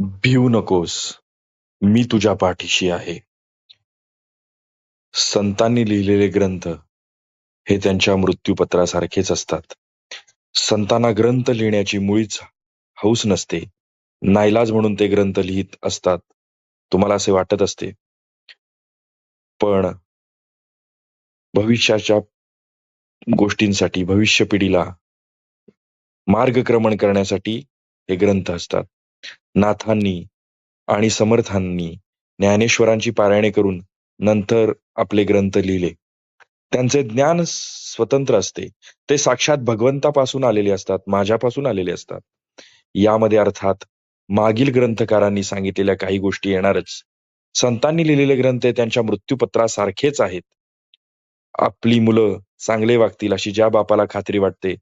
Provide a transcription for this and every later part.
भिवू नकोस. मी तुझ्या पाठीशी आहे. संतांनी लिहिलेले ग्रंथ हे त्यांच्या मृत्यूपत्रासारखेच असतात. संतांना ग्रंथ लिहिण्याची मुळीच हौस नसते. नाईलाज म्हणून ते ग्रंथ लिहित असतात. तुम्हाला असे वाटत असते. पण भविष्याच्या गोष्टींसाठी भविष्य पिढीला मार्गक्रमण करण्यासाठी हे ग्रंथ असतात. नाथांनी आणि समर्थांनी ज्ञानेश्वरांची पारायणे करून नंतर आपले ग्रंथ लिहिले. त्यांचे ज्ञान स्वतंत्र असते. ते साक्षात भगवंतापासून आलेले असतात माझ्यापासून आलेले असतात. यामध्ये अर्थात मागील ग्रंथकारांनी सांगितलेल्या काही गोष्टी येणारच. संतांनी लिहिलेले ग्रंथ त्यांच्या मृत्यूपत्रासारखेच आहेत. आपली मुलं चांगले वागतील अशी ज्या बापाला खात्री वाटते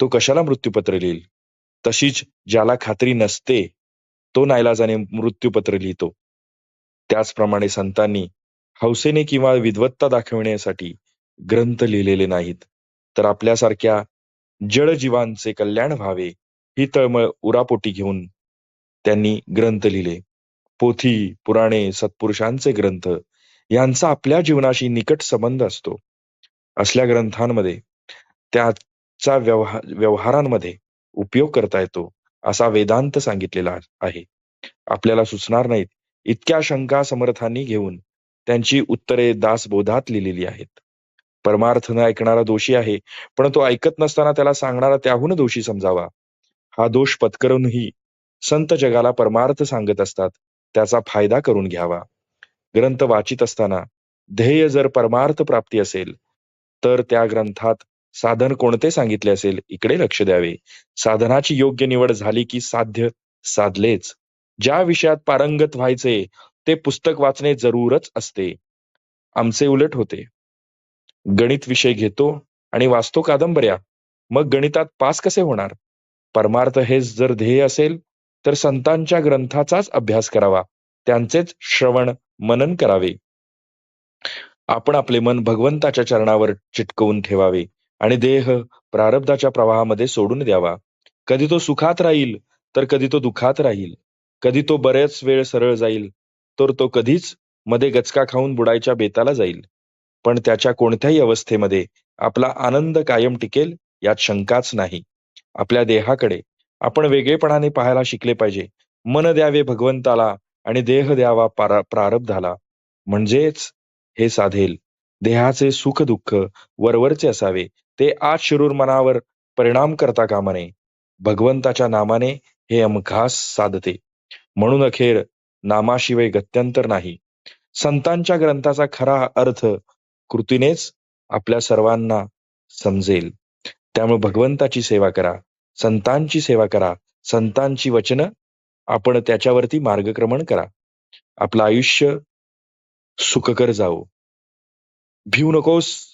तो कशाला मृत्यूपत्र लिहिल? तशीच ज्याला खात्री नसते तो नाईलाजाने मृत्यूपत्र लिहितो. त्याचप्रमाणे संतांनी हौसेने किंवा विद्वत्ता दाखविण्यासाठी ग्रंथ लिहिलेले नाहीत. तर आपल्यासारख्या जडजीवांचे कल्याण व्हावे ही तळमळ उरापोटी घेऊन त्यांनी ग्रंथ लिहिले. पोथी पुराणे सत्पुरुषांचे ग्रंथ यांचा आपल्या जीवनाशी निकट संबंध असतो. असल्या ग्रंथांमध्ये त्याचा व्यवहार व्यवहारांमध्ये उपयोग करता येतो. असा वेदांत सांगितलेला आहे. आपल्याला सुचणार नाहीत. इतक्या शंका समर्थांनी घेऊन त्यांची उत्तरे दासबोधात लिहिलेली आहेत. परमार्थ न ऐकणारा दोषी आहे पण तो ऐकत नसताना त्याला सांगणारा त्याहून दोषी समजावा. हा दोष पत्करूनही संत जगाला परमार्थ सांगत असतात त्याचा फायदा करून घ्यावा. ग्रंथ वाचित असताना ध्येय जर परमार्थ प्राप्ती असेल तर त्या ग्रंथात साधन कोणते सांगितले असेल? इकडे लक्ष द्यावे. साधनाची योग्य निवड झाली की साध्य साधलेच. ज्या विषयात पारंगत व्हायचे ते पुस्तक वाचणे जरूरच असते. आमचे उलट होते. गणित विषय घेतो आणि वाचतो कादंबऱ्या. मग गणितात पास कसे होणार? परमार्थ हेच जर ध्येय असेल तर संतांच्या ग्रंथाचाच अभ्यास करावा. त्यांचेच श्रवण मनन करावे. आपण आपले मन भगवंताच्या चरणावर चिटकवून ठेवावे. आणि देह प्रारब्धाच्या प्रवाहामध्ये सोडून द्यावा. कधी तो सुखात राहील तर कधी तो दुखात राहील. कधी तो बरेच वेळ सरळ जाईल तर तो कधीच मध्ये गचका खाऊन बुडायच्या बेताला जाईल. पण त्याच्या कोणत्याही अवस्थेमध्ये आपला आनंद कायम टिकेल यात शंकाच नाही. आपल्या देहाकडे आपण वेगळेपणाने पाहायला शिकले पाहिजे. मन द्यावे भगवंताला आणि देह द्यावा प्रारब्धाला. म्हणजेच हे साधेल. देहाचे सुख दुःख वरवरचे असावे. ते आज शिरूर मनावर परिणाम करता कामा नये भगवंताच्या नामाने हे अमघास साधते. म्हणून अखेर नामाशिवाय गत्यंतर नाही. संतांच्या ग्रंथाचा खरा अर्थ कृतीनेच आपल्या सर्वांना समजेल. त्यामुळे भगवंताची सेवा करा संतांची सेवा करा संतांची वचन आपण त्याच्यावरती मार्गक्रमण करा. आपलं आयुष्य सुखकर जावो. भिवू नकोस.